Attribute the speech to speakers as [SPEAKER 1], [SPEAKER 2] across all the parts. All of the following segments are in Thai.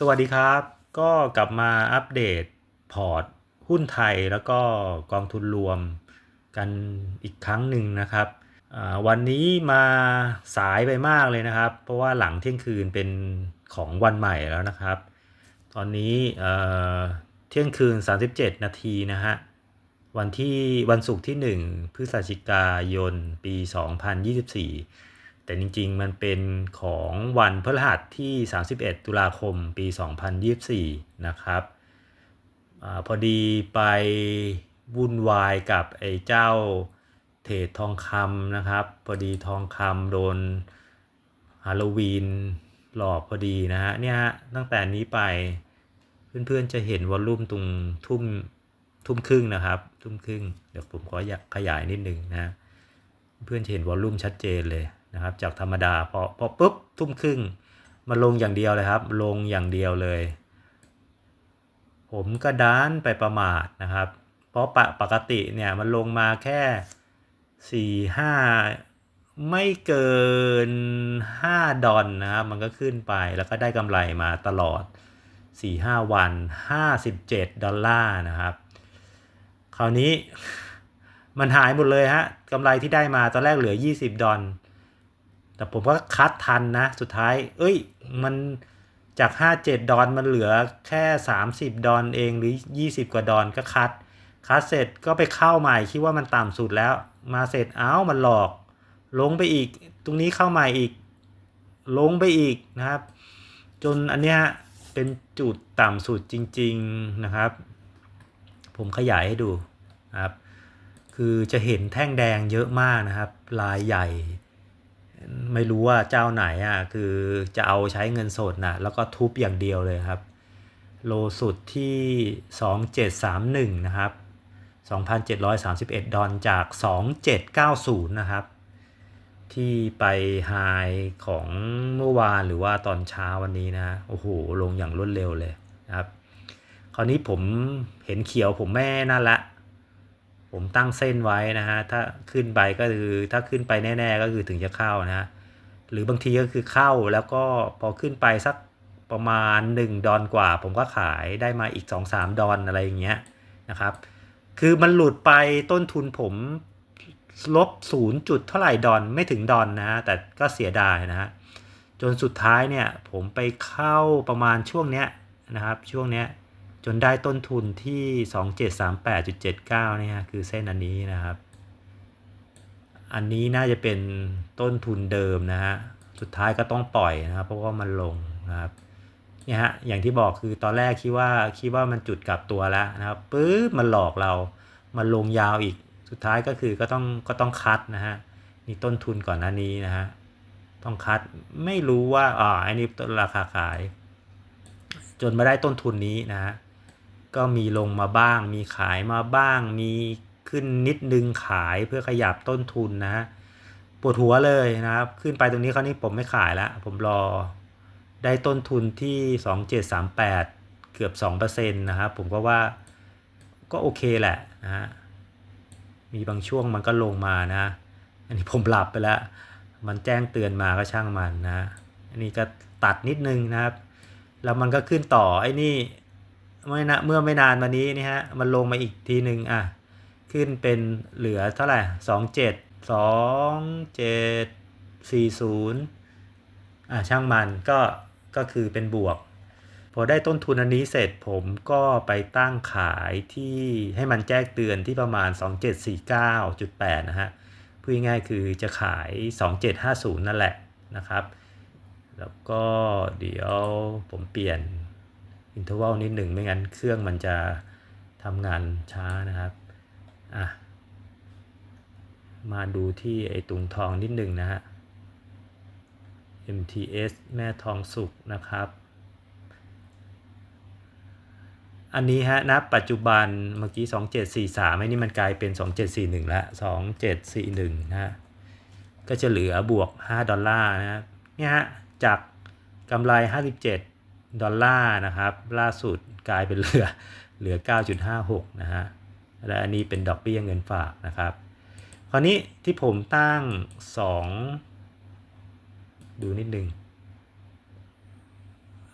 [SPEAKER 1] สวัสดีครับ ก็กลับมาอัปเดตพอร์ตหุ้นไทยแล้วก็กองทุนรวมกันอีกครั้งหนึ่งนะครับวันนี้มาสายไปมากเลยนะครับ เพราะว่าหลังเที่ยงคืนเป็นของวันใหม่แล้วนะครับ ตอนนี้เอ่อเที่ยงคืน 37 นาทีนะฮะวันที่วันศุกร์ที่ 1 พฤศจิกายน ปี 2024 แต่จริงๆ มันเป็นของวันพฤหัสที่ 31 ตุลาคมปี 2024 นะครับอพอดีไปวุ่นวายกับไอ้เจ้าเทรดทองคำนะครับ พอดีทองคำโดนฮาโลวีนหลอกพอดีนะฮะ เนี่ยฮะ ตั้งแต่นี้ไปเพื่อนๆจะเห็นวอลลุ่มตรงทุ่มทุ่มครึ่งนะครับ ทุ่มครึ่ง เดี๋ยวผมขออยากขยายนิดนึงนะ เพื่อนจะเห็นวอลลุ่มชัดเจนเลย นะครับ จากธรรมดาพอพอปุ๊บทุ่มครึ่งมาลงอย่างเดียวเลยครับ ลงอย่างเดียวเลย ผมก็ด้านไปประมาทนะครับ เพราะปปกติเนี่ยมันลงมาแค่สี่ห้าไม่เกิน 5 ดอลนะครับ มันก็ขึ้นไปแล้วก็ได้กำไรมาตลอด 4-5 วัน 57 ดอลลาร์นะครับ คราวนี้มันหายหมดเลยฮะกำไรที่ได้มาตอนแรกเหลือ 20 ดอล แต่ผมก็คัดทันนะ สุดท้าย เอ้ย มันจาก 57 ดอลมันเหลือแค่ 30 ดอลเองหรือ 20 กว่าดอลก็คัด คัดเสร็จก็ไปเข้าใหม่คิดว่ามันต่ำสุดแล้ว มาเสร็จเอ้ามันหลอก ลงไปอีก ตรงนี้เข้าใหม่อีก ลงไปอีกนะครับ จนอันเนี้ยเป็นจุดต่ำสุดจริง ๆนะครับ ผมขยายให้ดูนะครับ คือจะเห็นแท่งแดงเยอะมากนะครับ ลายใหญ่ ไม่รู้ว่าเจ้าไหนอะคือจะเอาใช้เงินสดนะแล้วก็ทุบอย่างเดียวเลยครับ โลสุดที่ 2731 นะครับ 2,731 ดอลจาก 2790 นะครับ ที่ไปไฮของเมื่อวานหรือว่าตอนเช้าวันนี้นะ โอ้โห ลงอย่างรวดเร็วเลยนะครับ คราวนี้ผมเห็นเขียวผมแม่นั่นละ ผมตั้งเส้นไว้นะฮะ ถ้าขึ้นไปก็คือถ้าขึ้นไปแน่ๆก็คือถึงจะเข้านะ หรือบางทีก็คือเข้าแล้วก็พอขึ้นไปสักประมาณ 1 ดอนกว่า ผมก็ขายได้มาอีก 2-3 ดอนอะไรอย่างเงี้ยนะครับ คือมันหลุดไปต้นทุนผมลบ0จุดเท่าไหร่ดอนไม่ถึงดอนนะแต่ก็เสียดายนะฮะจนสุดท้ายเนี่ยผมไปเข้าประมาณช่วงเนี้ยนะครับช่วงเนี้ย จนได้ต้นทุนที่ 2738.79เนี่ยคือเส้นอันนี้นะครับ อันนี้น่าจะเป็นต้นทุนเดิมนะฮะ สุดท้ายก็ต้องปล่อยนะครับ เพราะว่ามันลงนะครับเนี่ยฮะ อย่างที่บอกคือตอนแรกคิดว่าคิดว่ามันจุดกลับตัวแล้วนะครับปึ๊บมันหลอกเรา มันลงยาวอีก สุดท้ายก็คือก็ต้องก็ต้องคัดนะฮะนี่ต้นทุนก่อนหน้านี้นะฮะ ต้องคัด ไม่รู้ว่า อ่าอันนี้ราคาขาย จนมาได้ต้นทุนนี้นะฮะ ก็มีลงมาบ้าง มีขายมาบ้าง มีขึ้นนิดนึงขายเพื่อขยับต้นทุนนะปวดหัวเลยนะครับ ขึ้นไปตรงนี้คราวนี้ผมไม่ขายแล้วผมรอได้ต้นทุนที่ 2738 เกือบ 2%นะครับ ผมก็ว่าก็โอเคแหละนะฮะมีบางช่วงมันก็ลงมานะ อันนี้ผมหลับไปแล้ว มันแจ้งเตือนมาก็ช่างมันนะ อันนี้ก็ตัดนิดนึงนะครับ แล้วมันก็ขึ้นต่อไอ้นี่ ไม่นะเมื่อไม่นานมานี้นี่ฮะมันลงมาอีกทีหนึ่งอะขึ้นเป็นเหลือเท่าไหร่สองเจ็ดสองเจ็ดสี่ศูนย์อะช่างมันก็ก็คือเป็นบวก พอได้ต้นทุนอันนี้เสร็จผมก็ไปตั้งขายที่ให้มันแจ้งเตือนที่ประมาณ 2749.8 นะฮะพูดง่ายคือจะขาย 2750 นั่นแหละนะครับ แล้วก็เดี๋ยวผมเปลี่ยน อินเทอร์วัลนิดหนึ่งไม่งั้นเครื่องมันจะทำงานช้านะครับอะมาดูที่ไอ้ตุงทองนิดหนึ่งนะฮะ MTS แม่ทองสุกนะครับ อันนี้ฮะณปัจจุบันเมื่อกี้ 2743ไอ้นี่มันกลายเป็น 2741ล้ว2741นะฮะก็จะเหลือบวก 5 ดอลลาร์นะเนี่ยฮะจากกำไร 57 ดอลลาร์นะครับ ล่าสุดกลายเป็นเหลือเหลือ 9.56 นะฮะ และอันนี้เป็นดอกเบี้ยเงินฝากนะครับ คราวนี้ที่ผมตั้ง 2 ดูนิดนึง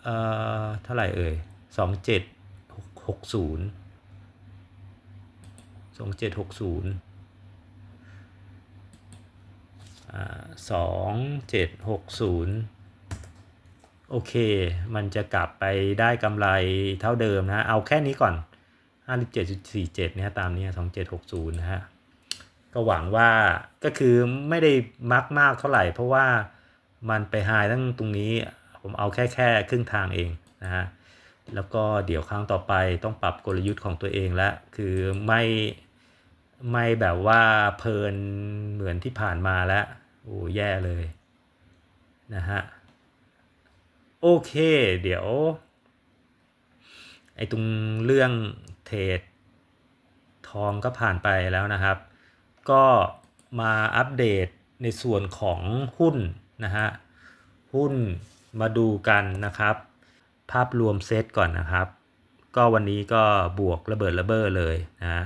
[SPEAKER 1] เอ่อ เท่าไหร่เอ่ยสองเจ็ดหกศูนย์สองเจ็ดหกศูนย์ โอเค มันจะกลับไปได้กำไรเท่าเดิมนะ เอาแค่นี้ก่อน 57.47เนี่ยตามนี้2760 นะฮะ ก็หวังว่าก็คือไม่ได้มักมากเท่าไหร่ เพราะว่ามันไปไฮตั้งตรงนี้ ผมเอาแค่แค่ครึ่งทางเองนะฮะ แล้วก็เดี๋ยวครั้งต่อไปต้องปรับกลยุทธ์ของตัวเองแล้วคือไม่ไม่แบบว่าเพลินเหมือนที่ผ่านมาแล้ว โอ้แย่เลยนะฮะ โอเค เดี๋ยว ไอ้ตรงเรื่องเทรดทองก็ผ่านไปแล้วนะครับ ก็มาอัปเดตในส่วนของหุ้นนะฮะ หุ้นมาดูกันนะครับ ภาพรวมเซตก่อนนะครับ ก็วันนี้ก็บวกระเบิดระเบ้อเลยนะ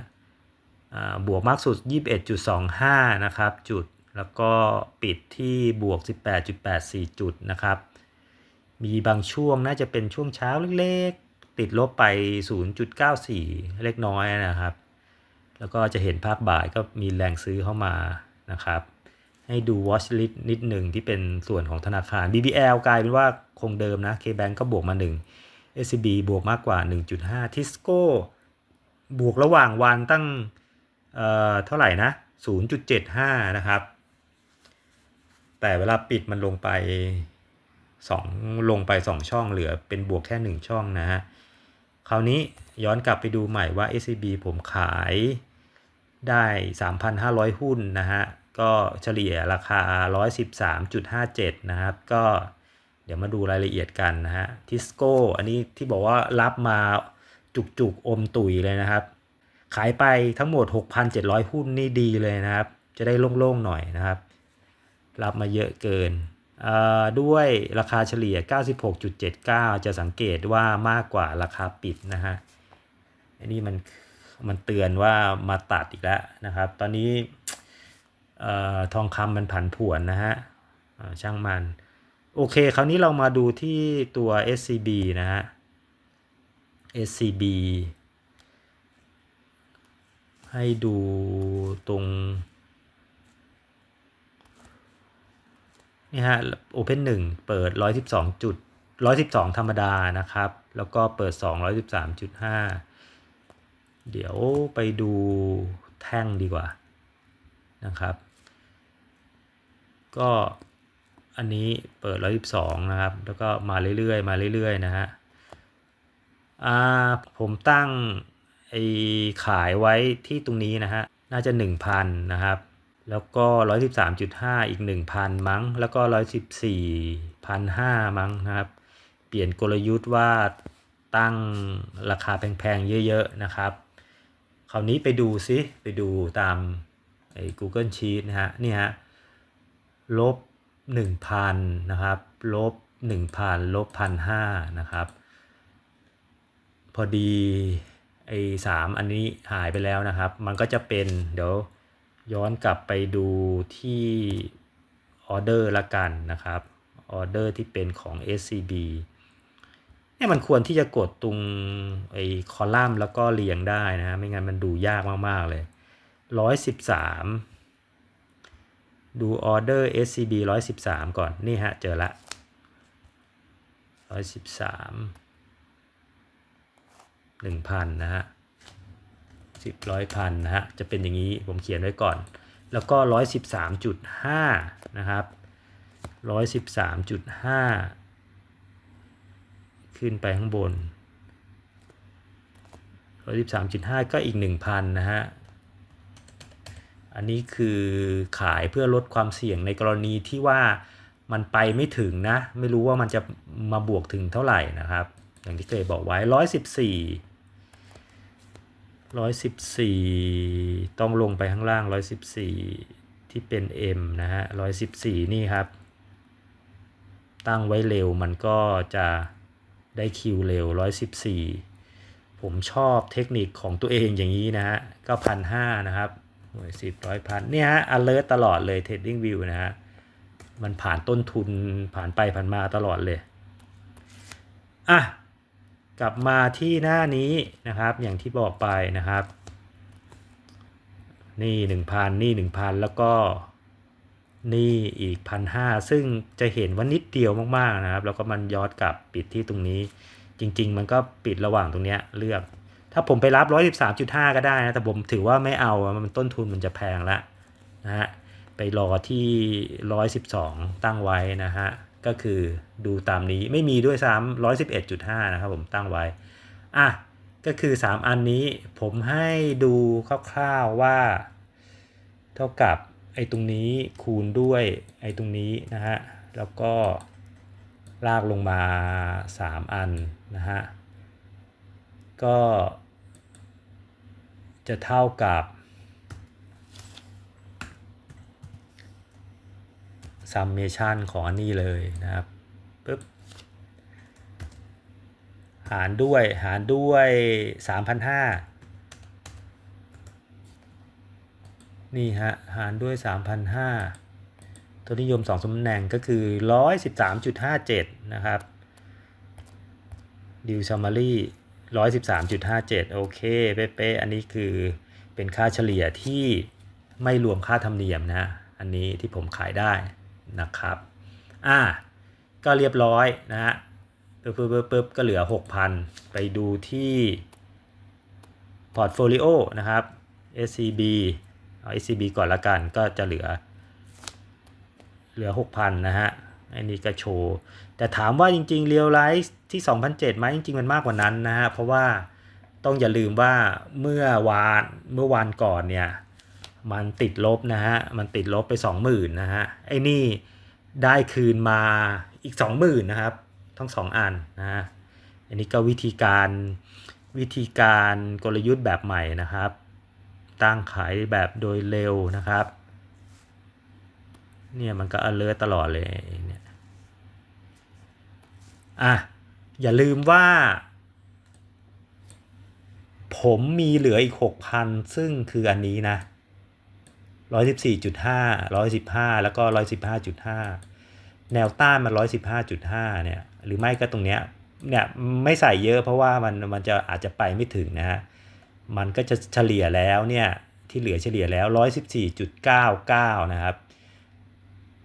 [SPEAKER 1] บวกมากสุด 21.25 นะครับ จุด แล้วก็ปิดที่บวก 18.84 จุดนะครับ มีบางช่วงน่าจะเป็นช่วงเช้าเล็กๆ ติดลบไป 0.94 เล็กน้อยนะครับ แล้วก็จะเห็นภาคบ่ายก็มีแรงซื้อเข้ามานะครับ ให้ดู watch list นิดหนึ่งที่เป็นส่วนของธนาคาร BBL กลายเป็นว่าคงเดิมนะ KBank ก็บวกมา 1 SCB บวกมากกว่า 1.5 Tisco บวกระหว่างวันตั้งเอ่อเท่าไหร่นะ 0.75 นะครับ แต่เวลาปิดมันลงไป 2 ลงไป 2 ช่องเหลือเป็นบวกแค่ 1 ช่องนะฮะ คราวนี้ย้อนกลับไปดูใหม่ว่า SCB ผมขายได้ 3,500 หุ้นนะฮะ ก็เฉลี่ยราคา 113.57 นะครับ ก็เดี๋ยวมาดูรายละเอียดกันนะฮะ ทิสโก้ อันนี้ที่บอกว่ารับมาจุกๆ อมตุยเลยนะครับ ขายไปทั้งหมด 6,700 หุ้นนี่ดีเลยนะครับ จะได้โล่งๆ หน่อยนะครับ รับมาเยอะเกิน ด้วยราคาเฉลี่ย 96.79 จะสังเกตว่ามากกว่าราคาปิดนะฮะอันนี้มันมันเตือนว่ามาตัดอีกแล้วนะครับ ตอนนี้ทองคำมันผันผวนนะฮะช่างมัน โอเค คราวนี้เรามาดูที่ตัว SCB นะฮะ SCB ให้ดูตรง นี่ฮะ Open 1 เปิด 112จุด112 ธรรมดานะครับ แล้วก็เปิด2 113.5 เดี๋ยวไปดูแท่งดีกว่านะครับ ก็อันนี้เปิด 112 นะครับ แล้วก็มาเรื่อยๆ มาเรื่อยๆ นะฮะผมตั้งไอ้ขายไว้ที่ตรงนี้นะฮะ น่าจะ 1,000 นะครับ แล้วก็ 113.5 อีก 1,000 มั้ง แล้วก็ 114,500 มั้งนะครับ เปลี่ยนกลยุทธ์ว่าตั้งราคาแพงๆ เยอะๆ นะครับ คราวนี้ไปดูซิไปดูตามไอ้ Google Sheet นะฮะ นี่ฮะ ลบ 1,000 นะครับ ลบ 1,000 ลบ 1,500 นะครับ พอดีไอ้สามอันนี้หายไปแล้วนะครับ มันก็จะเป็นเดี๋ยว ย้อนกลับไปดูที่ออเดอร์ละกันนะครับออเดอร์ที่เป็นของ SCB เนี่ยมันควรที่จะกดตรงไอ้คอลัมน์แล้วก็เรียงได้นะ ไม่งั้นมันดูยากมาก ๆ เลย 113 ดูออเดอร์ SCB 113 ก่อน นี่ฮะ เจอละ 113หนึ่งพันนะฮะ สิบร้อยพันนะฮะจะเป็นอย่างนี้ผมเขียนไว้ก่อน แล้วก็ร้อยสิบสามจุดห้านะครับร้อยสิบสามจุดห้าขึ้นไปข้างบนร้อยสิบสามจุดห้าก็อีกหนึ่งพันนะฮะอันนี้คือขายเพื่อลดความเสี่ยงในกรณีที่ว่ามันไปไม่ถึงนะ ไม่รู้ว่ามันจะมาบวกถึงเท่าไหร่นะครับ อย่างที่เคยบอกไว้ร้อยสิบสี่ ร้อยสิบสี่ต้องลงไปข้างล่างร้อยสิบสี่ที่เป็น M นะฮะร้อยสิบสี่นี่ครับ ตั้งไว้เร็วมันก็จะได้คิวเร็วร้อยสิบสี่ผมชอบเทคนิคของตัวเองอย่างนี้นะฮะก็พันห้านะครับหน่วยสิบร้อยพันเนี่ยฮะ alert ตลอดเลย trading view นะฮะ มันผ่านต้นทุนผ่านไปผ่านมาตลอดเลย อะ กลับมาที่หน้านี้นะครับ อย่างที่บอกไปนะครับ นี่หนึ่งพันนี่หนึ่งพันแล้วก็นี่อีกพันห้าซึ่งจะเห็นว่านิดเดียวมากๆนะครับ แล้วก็มันย้อนกลับปิดที่ตรงนี้ จริง ๆ มันก็ปิดระหว่างตรงเนี้ยเลือก ถ้าผมไปรับ 113.5 ก็ได้นะ แต่ผมถือว่าไม่เอา มันต้นทุนมันจะแพงละนะฮะ ไปรอที่ 112 ตั้งไว้นะฮะ ก็คือดูตามนี้ไม่มีด้วยซ้ำ111.5นะครับผมตั้งไว้ อะ ก็คือ 3 อันนี้ผมให้ดูคร่าวๆว่า เท่ากับไอ้ตรงนี้คูณด้วยไอ้ตรงนี้นะฮะ แล้วก็ลากลงมา 3 อันนะฮะ ก็จะเท่ากับ summation ของอันนี้เลยนะครับปึ๊บหารด้วยหารด้วย 3,500 นี่ฮะ หารด้วย 3,500 ตัวนิยม2ตำแหน่งก็คือ 113.57 นะครับดิวซัมมารี113.57 โอเค เป๊ะๆอันนี้คือเป็นค่าเฉลี่ยที่ไม่รวมค่าธรรมเนียมนะ อันนี้ที่ผมขายได้ นะครับอ่าก็เรียบร้อยนะฮะปึ๊บปึ๊บปึ๊บปึ๊บก็เหลือ 6,000 ไปดูที่พอร์ตโฟลิโอนะครับ SCB เอา SCB ก่อนละกันก็จะเหลือ เหลือ 6,000 นะฮะอันนี้ก็โชว์ แต่ถามว่าจริงๆ Real Life ที่ 2,007ไหมจริงๆ มันมากกว่านั้นนะฮะ เพราะว่าต้องอย่าลืมว่าเมื่อวานเมื่อวานก่อนเนี่ย มันติดลบนะฮะ มันติดลบไป 20,000นะฮะ ไอ้นี่ได้คืนมาอีก 20,000นะครับ ทั้ง 2 อันนะฮะ อันนี้ก็วิธีการวิธีการกลยุทธ์แบบใหม่นะครับ ตั้งขายแบบโดยเร็วนะครับ เนี่ยมันก็ alert ตลอดเลยเนี่ย อะ อย่าลืมว่าผมมีเหลืออีก 6,000 ซึ่งคืออันนี้นะ ร้อยสิบสี่จุดห้าร้อยสิบห้าแล้วก็ร้อยสิบห้าจุดห้าแนวต้านมันร้อยสิบห้าจุดห้าเนี่ยหรือไม่ก็ตรงเนี้ยเนี่ยไม่ใส่เยอะเพราะว่ามันมันจะอาจจะไปไม่ถึงนะฮะมันก็จะเฉลี่ยแล้วเนี่ยที่เหลือเฉลี่ยแล้วร้อยสิบสี่จุดเก้าเก้านะครับ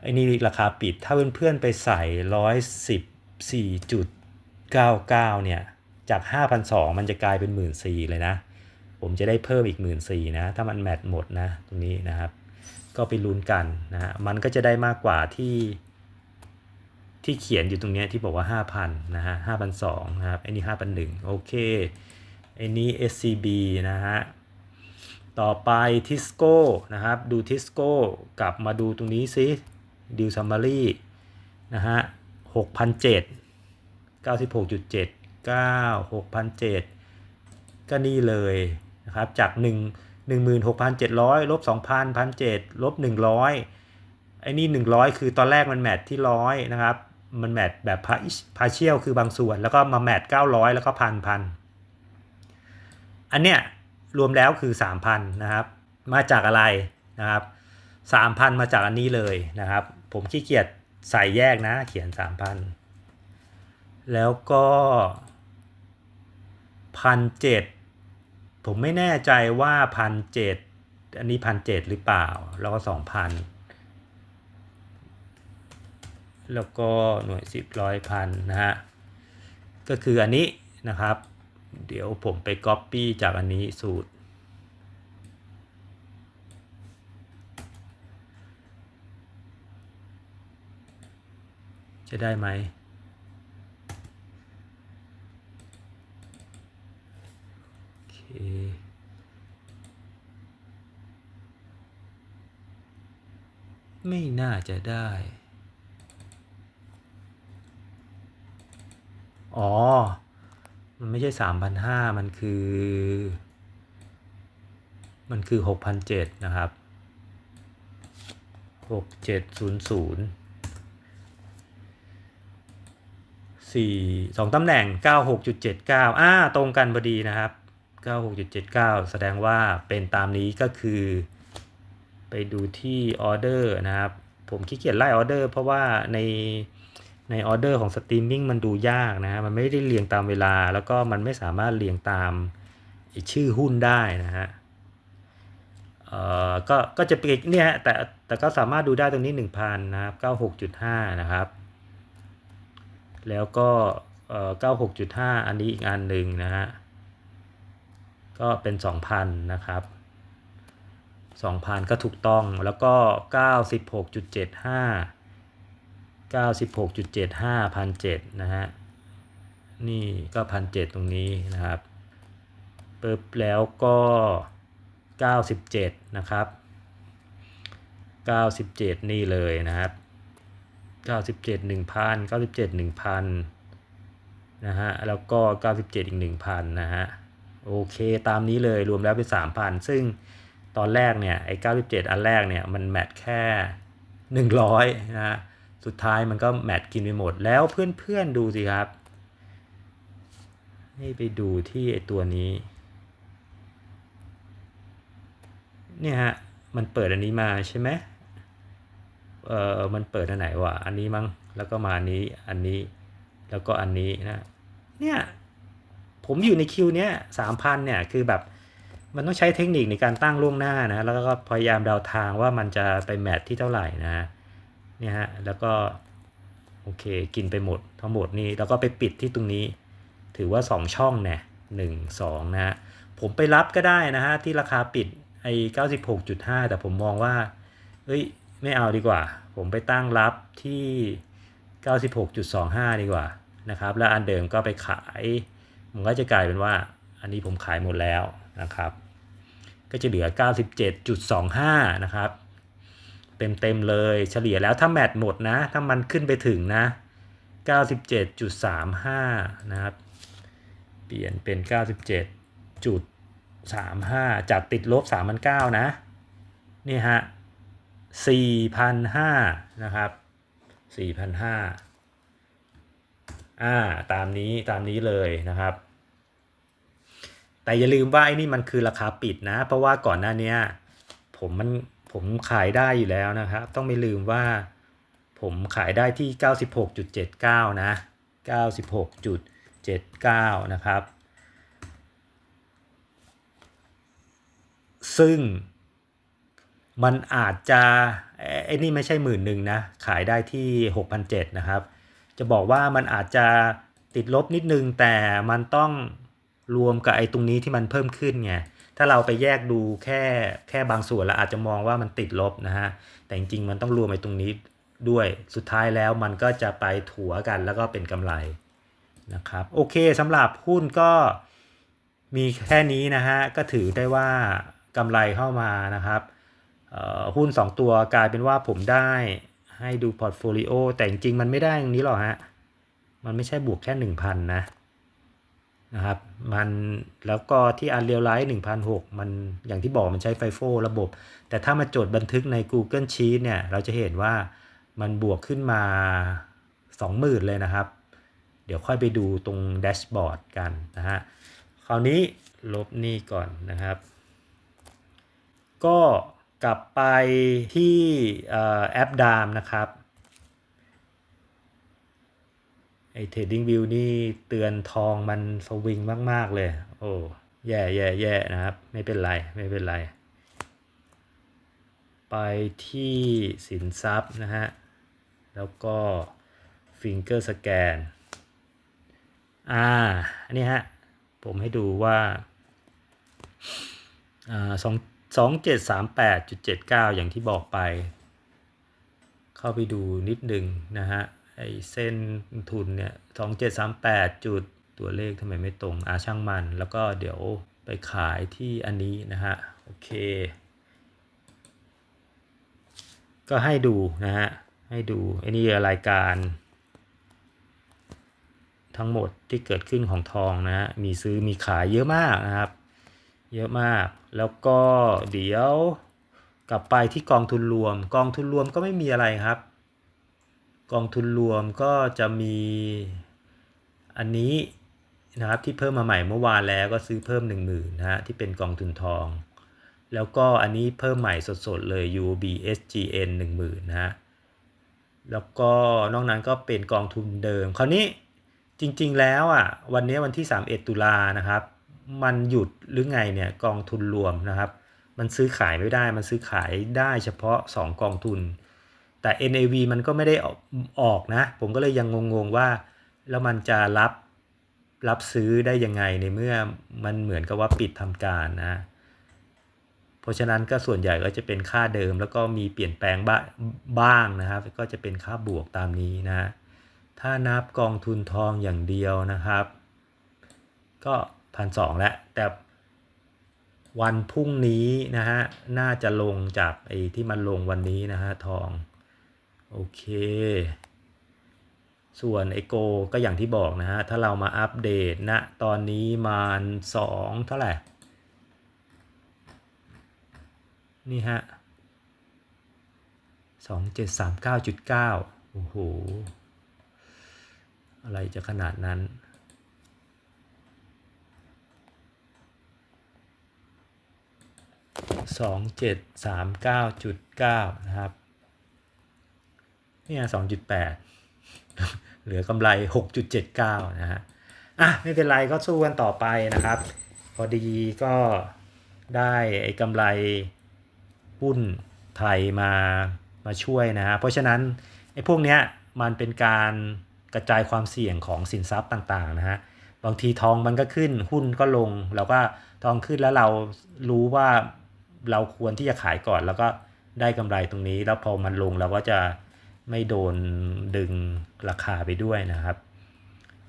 [SPEAKER 1] ไอ้นี่ราคาปิดถ้าเพื่อนๆไปใส่ร้อยสิบสี่จุดเก้าเก้าเนี่ยจากห้าพันสองมันจะกลายเป็นหมื่นสี่เลยนะ ผมจะได้เพิ่มอีก 14,000นะ ถ้ามันแมทหมดนะ ตรงนี้นะครับ ก็ไปลุ้นกันนะฮะ มันก็จะได้มากกว่าที่ที่เขียนอยู่ตรงนี้ที่บอกว่า 5,000นะฮะ5,200นะครับไอ้นี่5,100โอเคไอ้นี้ SCB นะฮะ ต่อไปทิสโก้นะครับ ดูทิสโก้กลับมาดูตรงนี้ซิดิวซัมมารีนะฮะ6,007 96.79 6,007ก็นี่เลย นะครับจาก 1 16,700ลบ2,000 1,700ลบ100ไอ้นี่ 100 คือตอนแรกมันแมทที่ 100 นะครับ มันแมทแบบพาเชียลคือบางส่วน แล้วก็มาแมท900 แล้วก็พันพันอันเนี้ยรวมแล้วคือ 3,000 นะครับ มาจากอะไรนะครับ 3,000 มาจากอันนี้เลยนะครับ ผมขี้เกียจใส่แยกนะ เขียน 3,000 แล้วก็พันเจ็ด ผมไม่แน่ใจว่าพันเจ็ดอันนี้พันเจ็ดหรือเปล่า แล้วก็สองพันแล้วก็หน่วยสิบร้อยพันนะฮะ ก็คืออันนี้นะครับ เดี๋ยวผมไปก๊อปปี้จากอันนี้สูตร จะได้ไหม โอเค ไม่น่าจะได้ อ๋อ มันไม่ใช่สามพันห้ามันคือ มันคือหกพันเจ็ดนะครับหกเจ็ดศูนย์ศูนย์สี่สองตำแหน่งเก้าหกจุดเจ็ดเก้าอ่า ตรงกันพอดีนะครับ 96.79 แสดงว่าเป็นตามนี้ก็คือ ไปดูที่ออเดอร์นะครับ ผมขี้เกียจไล่ออเดอร์เพราะว่าในในออเดอร์ของสตรีมมิ่งมันดูยากนะฮะมันไม่ได้เรียงตามเวลา แล้วก็มันไม่สามารถเรียงตามชื่อหุ้นได้นะฮะเอ่อก็ก็จะเป็นเนี่ยแต่แต่ก็สามารถดูได้ตรงนี้ 1,000 นะครับ 96.5 นะครับ แล้วก็เอ่อ96.5 อันนี้อีกอันหนึ่งนะฮะ ก็เป็น 2,000 นะครับ 2,000 ก็ถูกต้องแล้วก็ 96.75 96.75พันเจ็ดนะฮะ นี่ก็พันเจ็ดตรงนี้นะครับปึ๊บแล้วก็ 97 นะครับ 97 นี่เลยนะครับ 97 1,000 97 1,000 นะฮะ แล้วก็ 97 อีก 1,000 นะฮะ โอเคตามนี้เลยรวมแล้วเป็น3,000 ซึ่งตอนแรกเนี่ยไอ้97 อันแรกเนี่ยมันแมทแค่ 100นะฮะสุดท้ายมันก็แมทกินไปหมดแล้วเพื่อนๆดูสิครับให้ไปดูที่ไอ้ตัวนี้เนี่ยฮะมันเปิดอันนี้มาใช่ไหมเออมันเปิดอันไหนวะอันนี้มั้งแล้วก็มาอันนี้อันนี้แล้วก็อันนี้นะเนี่ย ผมอยู่ในคิวเนี้ยสามพันเนี่ยคือแบบมันต้องใช้เทคนิคในการตั้งล่วงหน้านะ แล้วก็พยายามเดาทางว่ามันจะไปแมทที่เท่าไหร่นะเนี่ยฮะ แล้วก็ โอเค กินไปหมดทั้งหมดนี้ แล้วก็ไปปิดที่ตรงนี้ ถือว่า 2 ช่องเนี่ยหนึ่งสองนะฮะ ผมไปรับก็ได้นะฮะ ที่ราคาปิดไอ้96.5แต่ผมมองว่า เอ้ย ไม่เอาดีกว่า ผมไปตั้งรับที่96.25ดีกว่านะครับ แล้วอันเดิมก็ไปขาย มันก็จะกลายเป็นว่า อันนี้ผมขายหมดแล้วนะครับ ก็จะเหลือ 97.25 นะครับเต็มเต็มๆเลยเฉลี่ยแล้วถ้าแมทหมดนะ ถ้ามันขึ้นไปถึงนะ 97.35 นะครับ เปลี่ยนเป็น 97.35 จากติดลบ 3,900 นะ นี่ฮะ4,500นะครับ4,500 อ่าตามนี้ตามนี้เลยนะครับ แต่อย่าลืมว่าไอ้นี่มันคือราคาปิดนะ เพราะว่าก่อนหน้าเนี้ยผมมันผมขายได้อยู่แล้วนะครับ ต้องไม่ลืมว่าผมขายได้ที่ 96.79 นะ 96.79 นะครับ ซึ่งมันอาจจะไอ้นี่ไม่ใช่หมื่นหนึ่งนะ ขายได้ที่6,700นะครับ จะบอกว่ามันอาจจะติดลบนิดนึง แต่มันต้องรวมกับไอ้ตรงนี้ที่มันเพิ่มขึ้นไงถ้าเราไปแยกดูแค่แค่บางส่วนเราอาจจะมองว่ามันติดลบนะฮะแต่จริงๆมันต้องรวมไอ้ตรงนี้ด้วยสุดท้ายแล้วมันก็จะไปถัวกันแล้วก็เป็นกำไรนะครับโอเคสำหรับหุ้นก็มีแค่นี้นะฮะก็ถือได้ว่ากำไรเข้ามานะครับหุ้น 2 ตัวกลายเป็นว่าผมได้ ให้ดูพอร์ตโฟลิโอแต่จริงๆ มันไม่ได้อย่างนี้หรอกฮะ มันไม่ใช่บวกแค่ 1,000 นะนะครับ มันแล้วก็ที่อันเรียลไลท์1,006มันอย่างที่บอกมันใช้ไฟโฟระบบ แต่ถ้ามาจดบันทึกใน Google Sheet เนี่ย เราจะเห็นว่ามันบวกขึ้นมา 20,000 เลยนะครับ เดี๋ยวค่อยไปดูตรงแดชบอร์ดกันนะฮะ คราวนี้ลบนี่ก่อนนะครับ ก็ กลับไปที่แอปดามนะครับไอ้ Trading View นี่เตือนทองมันสวิงมาก ๆ เลย โอ้แย่แย่แย่นะครับ ไม่เป็นไร ไม่เป็นไร ไปที่สินทรัพย์นะฮะ แล้วก็ Finger Scan อ่า อันนี้ฮะ ผมให้ดูว่าอ่าสอง สองเจ็ดสามแปดจุดเจ็ดเก้าอย่างที่บอกไป เข้าไปดูนิดนึงนะฮะ ไอเส้นทุนเนี่ยสองเจ็ดสามแปดจุดตัวเลขทำไมไม่ตรงอาช่างมัน แล้วก็เดี๋ยวไปขายที่อันนี้นะฮะ โอเค ก็ให้ดูนะฮะ ให้ดูไอ้นี่รายการ ทั้งหมดที่เกิดขึ้นของทองนะฮะ มีซื้อมีขายเยอะมากนะครับ เยอะมาก แล้วก็เดี๋ยวกลับไปที่กองทุนรวม กองทุนรวมก็ไม่มีอะไรครับ กองทุนรวมก็จะมีอันนี้นะครับที่เพิ่มมาใหม่เมื่อวานแล้วก็ซื้อเพิ่ม 1 0,000นะฮะที่เป็นกองทุนทอง แล้วก็อันนี้เพิ่มใหม่สดๆเลย UBSGN 10,000นะฮะแล้วก็นอกนั้นก็เป็นกองทุนเดิม คราวนี้จริงๆแล้วอะวันนี้วันที่ 31 ตุลานะครับ มันหยุดหรือไงเนี่ยกองทุนรวมนะครับ มันซื้อขายไม่ได้มันซื้อขายได้เฉพาะ 2 กองทุน แต่ NAV มันก็ไม่ได้ออกออกนะ ผมก็เลยยังงงๆว่า แล้วมันจะรับรับซื้อได้ยังไงในเมื่อมันเหมือนกับว่าปิดทำการนะ เพราะฉะนั้นก็ส่วนใหญ่ก็จะเป็นค่าเดิม แล้วก็มีเปลี่ยนแปลงบ้าบ้างนะครับ ก็จะเป็นค่าบวกตามนี้นะ ถ้านับกองทุนทองอย่างเดียวนะครับ ก็ พันสองแล้วแต่วันพรุ่งนี้นะฮะ น่าจะลงจากไอ้ที่มันลงวันนี้นะฮะ ทอง โอเค ส่วนไอโกก็อย่างที่บอกนะฮะ ถ้าเรามาอัปเดตณนะ ตอนนี้มันสองเท่าไหร่ นี่ฮะสองเจ็ดสามเก้าจุดเก้าโอ้โห อะไรจะขนาดนั้น สองเจ็ดสามเก้าจุดเก้านะครับเนี่ยสองจุดแปดเหลือกำไร 6.79 นะฮะอะ ไม่เป็นไรก็สู้กันต่อไปนะครับ พอดีก็ได้ไอ้กำไรหุ้นไทยมามาช่วยนะฮะเพราะฉะนั้นไอ้พวกเนี้ยมันเป็นการกระจายความเสี่ยงของสินทรัพย์ต่างๆนะฮะบางทีทองมันก็ขึ้นหุ้นก็ลงเราก็ทองขึ้นแล้วเรารู้ว่า เราควรที่จะขายก่อนแล้วก็ได้กำไรตรงนี้ แล้วพอมันลงเราก็จะไม่โดนดึงราคาไปด้วยนะครับ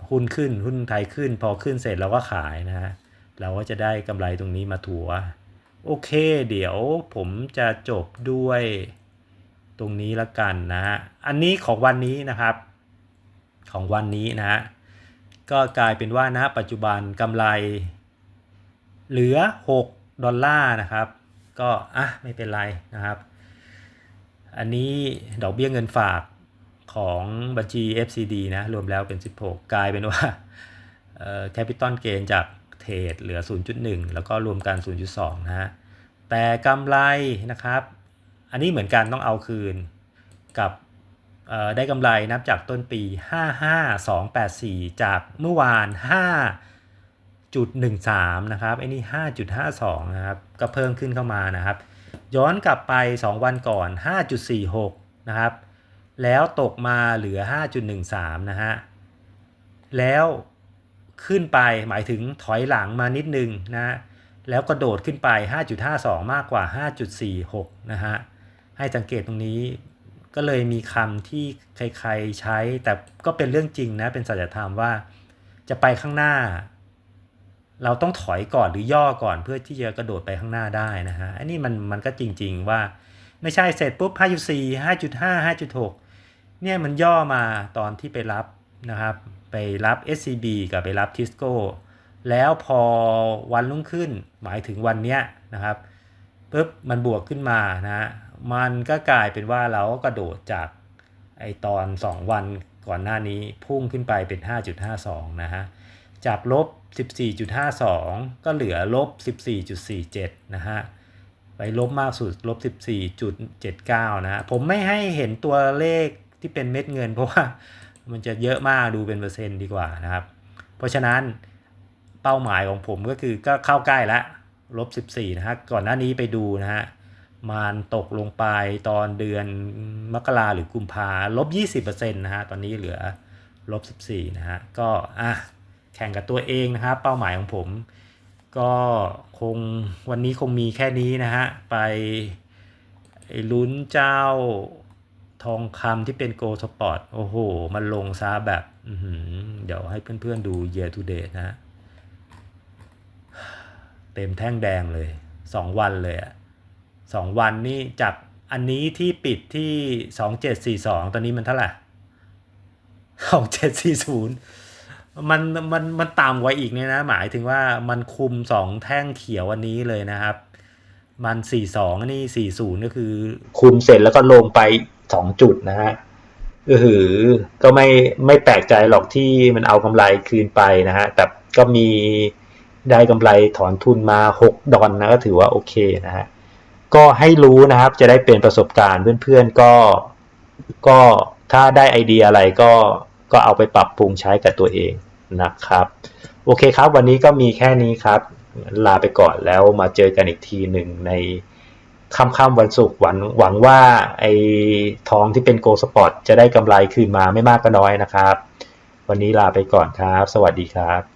[SPEAKER 1] หุ้นขึ้นหุ้นไทยขึ้น พอขึ้นเสร็จเราก็ขายนะฮะเราก็จะได้กำไรตรงนี้มาถัว โอเค เดี๋ยวผมจะจบด้วยตรงนี้ละกันนะฮะอันนี้ของวันนี้นะครับ ของวันนี้นะฮะก็กลายเป็นว่านะปัจจุบันกำไรเหลือ 6 ดอลลาร์นะครับ ก็อะไม่เป็นไรนะครับ อันนี้ดอกเบี้ยเงินฝากของบัญชี FCD นะรวมแล้วเป็น 16 กลายเป็นว่าแคปิตอลเกนจากเทรดเหลือ 0.1 แล้วก็รวมกัน 0.2 นะฮะแต่กำไรนะครับ อันนี้เหมือนกันต้องเอาคืนกับได้กำไรนับจากต้นปี 55284 จากเมื่อวาน 5.13นะครับไอ้นี่5.52นะครับก็เพิ่มขึ้นเข้ามานะครับ ย้อนกลับไป 2 วันก่อน 5.46 นะครับ แล้วตกมาเหลือ 5.13 นะฮะ แล้วขึ้นไปหมายถึงถอยหลังมานิดนึงนะแล้วกระโดดขึ้นไป 5.52 มากกว่า 5.46 นะฮะ ให้สังเกตตรงนี้ก็เลยมีคำที่ใครๆใช้แต่ก็เป็นเรื่องจริงนะ เป็นสัจธรรมว่าจะไปข้างหน้า เราต้องถอยก่อนหรือย่อก่อนเพื่อที่จะกระโดดไปข้างหน้าได้นะฮะ อันนี้มันมันก็จริง ๆ ว่าไม่ใช่เสร็จปุ๊บ 5.4 5.5 5.6 เนี่ยมันย่อมาตอนที่ไปรับนะครับ ไปรับ SCB กับไปรับ Tisco แล้วพอวันรุ่งขึ้นหมายถึงวันเนี้ยนะครับปุ๊บมันบวกขึ้นมานะมันก็กลายเป็นว่าเราก็กระโดดจากไอตอน 2 วันก่อนหน้านี้พุ่งขึ้นไปเป็น 5.52 นะฮะจากลบ 14.52 ก็เหลือลบ 14.47 นะฮะ ไปลบมากสุดลบ 14.79 นะผมไม่ให้เห็นตัวเลขที่เป็นเม็ดเงิน เพราะว่ามันจะเยอะมากดูเป็นเปอร์เซ็นต์ดีกว่านะครับ เพราะฉะนั้นเป้าหมายของผมก็คือก็เข้าใกล้ล้วลบ 14 นะฮะ ก่อนหน้านี้ไปดูนะฮะมันตกลงไปตอนเดือนมกราหรือกุมภาลบ 20%นะฮะ ตอนนี้เหลือลบ 14 นะฮะ ก็อะ แข่งกับตัวเองนะครับ เป้าหมายของผม ก็คงวันนี้คงมีแค่นี้นะฮะ ไปลุ้นเจ้าทองคำที่เป็นโกลสปอร์ต โอ้โห มันลงซาแบบเดี๋ยวให้เพื่อนๆดู year to date นะ เต็มแท่งแดงเลย 2 วันเลยอะสองวันนี่จากอันนี้ที่ปิดที่ 2742 ตอนนี้มันเท่าไหร่ 2740 มันมันมันต่ำกว่าอีกเนี่ยนะ หมายถึงว่ามันคุม2แท่งเขียววันนี้เลยนะครับ มัน42นี่40ก็คือ คุมเสร็จแล้วก็ลงไป2จุดนะฮะก็คือก็ไม่ไม่แปลกใจหรอกที่มันเอากำไรคืนไปนะฮะ แต่ก็มีได้กำไรถอนทุนมา 6 ดอลนะก็ถือว่าโอเคนะฮะ ก็ให้รู้นะครับจะได้เป็นประสบการณ์เพื่อนๆก็ก็
[SPEAKER 2] ถ้าได้ไอเดียอะไรก็ ก็เอาไปปรับปรุงใช้กับตัวเองนะครับ โอเคครับ วันนี้ก็มีแค่นี้ครับ ลาไปก่อนแล้วมาเจอกันอีกทีหนึ่งในค่ำๆวันศุกร์หวังหวังว่าไอ้ทองที่เป็นโกลสปอร์ตจะได้กำไรคืนมาไม่มากก็น้อยนะครับ วันนี้ลาไปก่อนครับ สวัสดีครับ